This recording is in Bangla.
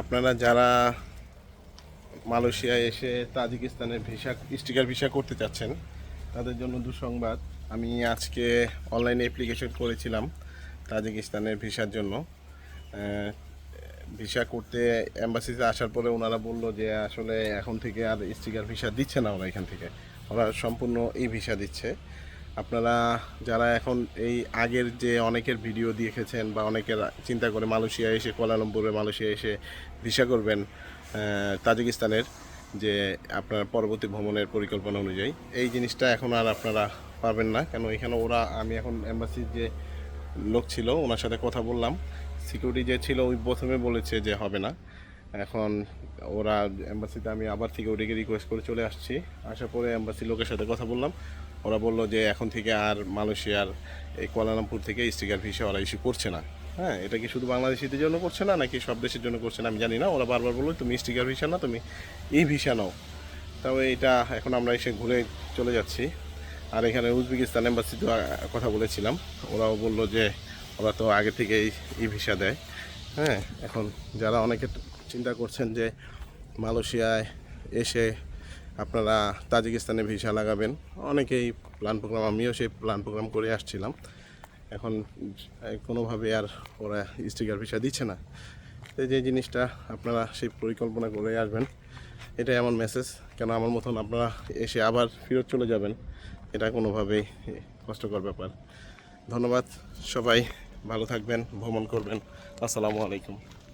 আপনারা যারা মালয়েশিয়ায় এসে তাজিকিস্তানের ভিসা স্টিকার ভিসা করতে চাচ্ছেন, তাদের জন্য দুঃসংবাদ। আমি আজকে অনলাইনে অ্যাপ্লিকেশন করেছিলাম তাজিকিস্তানের ভিসার জন্য। ভিসা করতে অ্যাম্বাসিতে আসার পরে ওনারা বলল যে, আসলে এখন থেকে আর স্টিকার ভিসা দিচ্ছে না ওরা এখান থেকে। ওরা সম্পূর্ণ এই ভিসা দিচ্ছে। আপনারা যারা এখন এই আগের যে অনেকের ভিডিও দেখেছেন বা অনেকের চিন্তা করে মালয়েশিয়া এসে, কোয়ালালামপুরে মালয়েশিয়া এসে ভিসা করবেন তাজিকিস্তানের যে আপনার পরবর্তী ভ্রমণের পরিকল্পনা অনুযায়ী। এই জিনিসটা এখন আর আপনারা পাবেন না। কেন এখানে ওরা, আমি এখন অ্যাম্বাসির যে লোক ছিল, ওনার সাথে কথা বললাম। সিকিউরিটি যে ছিল, ওই প্রথমে বলেছে যে হবে না। এখন ওরা অ্যাম্বাসিতে আমি আবার সিকিউরিটিকে রিকোয়েস্ট করে চলে আসছি। আসার পরে অ্যাম্বাসি লোকের সাথে কথা বললাম। ওরা বলল যে এখন থেকে আর মালয়েশিয়ার এই কুয়ালালামপুর থেকে স্টিকার ভিসা ওরা ইস্যু করছে না। হ্যাঁ এটা কি শুধু বাংলাদেশিদের জন্য করছে না, নাকি সব দেশের জন্য করছে না আমি জানি না। ওরা বারবার বলল, তুমি স্টিকার ভিসা না তুমি এই ভিসা নাও। তবে এটা এখন আমরা এসে ঘুরে চলে যাচ্ছি। আর এখানে উজবেকিস্তান এম্বাসিতে কথা বলেছিলাম। ওরাও বলল যে ওরা তো আগে থেকে ই ভিসা দেয়। হ্যাঁ এখন যারা অনেকে চিন্তা করছেন যে মালয়েশিয়ায় এসে আপনারা তাজিকিস্তানে ভিসা লাগাবেন। অনেকেই প্ল্যান প্রোগ্রাম আমিও সেই প্ল্যান প্রোগ্রাম করে আসছিলাম। এখন কোনোভাবে আর ওরা স্টিকার ভিসা দিচ্ছে না। তো যে জিনিসটা আপনারা সেই পরিকল্পনা করে আসবেন, এটাই আমার মেসেজ কেন আমার মতন আপনারা এসে আবার ফেরত চলে যাবেন, এটা কোনোভাবেই কষ্টকর ব্যাপার। ধন্যবাদ সবাই, ভালো থাকবেন, ভ্রমণ করবেন। আসসালামু আলাইকুম।